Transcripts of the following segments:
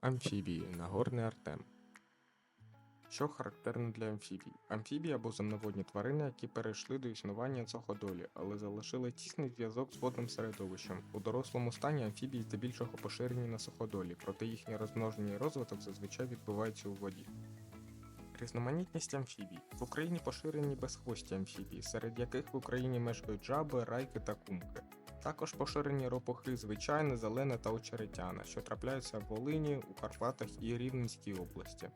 Амфібії Нагорний Артем. Що характерно для амфібій? Амфібії або земноводні тварини, які перейшли до існування суходолі, але залишили тісний зв'язок з водним середовищем. У дорослому стані амфібії здебільшого поширені на суходолі, проте їхнє розмноження і розвиток зазвичай відбувається у воді. Різноманітність амфібій. В Україні поширені безхвості амфібії, серед яких в Україні мешкають жаби, райки та кумки. Також поширені ропохи звичайне, зелене та очеретяне, що трапляються в Волині, у Карпатах і Рівненській області.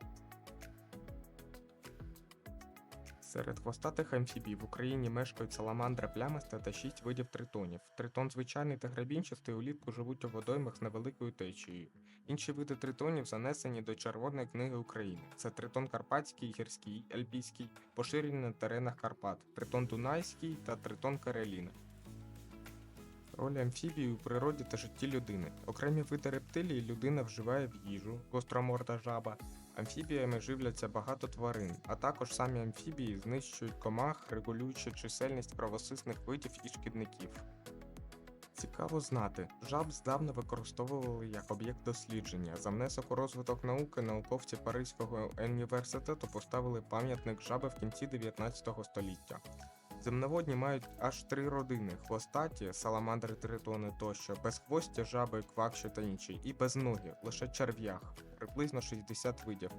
Серед хвостатих амфібій в Україні мешкають саламандра плямиста та 6 видів тритонів. Тритон звичайний та грабінчастий улітку живуть у водоймах з невеликою течією. Інші види тритонів занесені до Червоної книги України. Це тритон карпатський, гірський, альпійський, поширені на теренах Карпат, тритон дунайський та тритон Кареліна. Роль амфібії у природі та житті людини. Окремі види рептилій людина вживає в їжу, гостроморда жаба. Амфібіями живляться багато тварин, а також самі амфібії знищують комах, регулюючи чисельність правосисних видів і шкідників. Цікаво знати, жаб здавна використовували як об'єкт дослідження. За внесок у розвиток науки науковці Паризького університету поставили пам'ятник жаби в кінці 19 століття. Земноводні мають аж три родини: хвостаті, саламандри тритони тощо, безхвості жаби, квакші та інші, і безногі, лише черв'ях, приблизно 60 видів,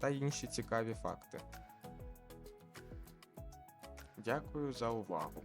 та інші цікаві факти. Дякую за увагу.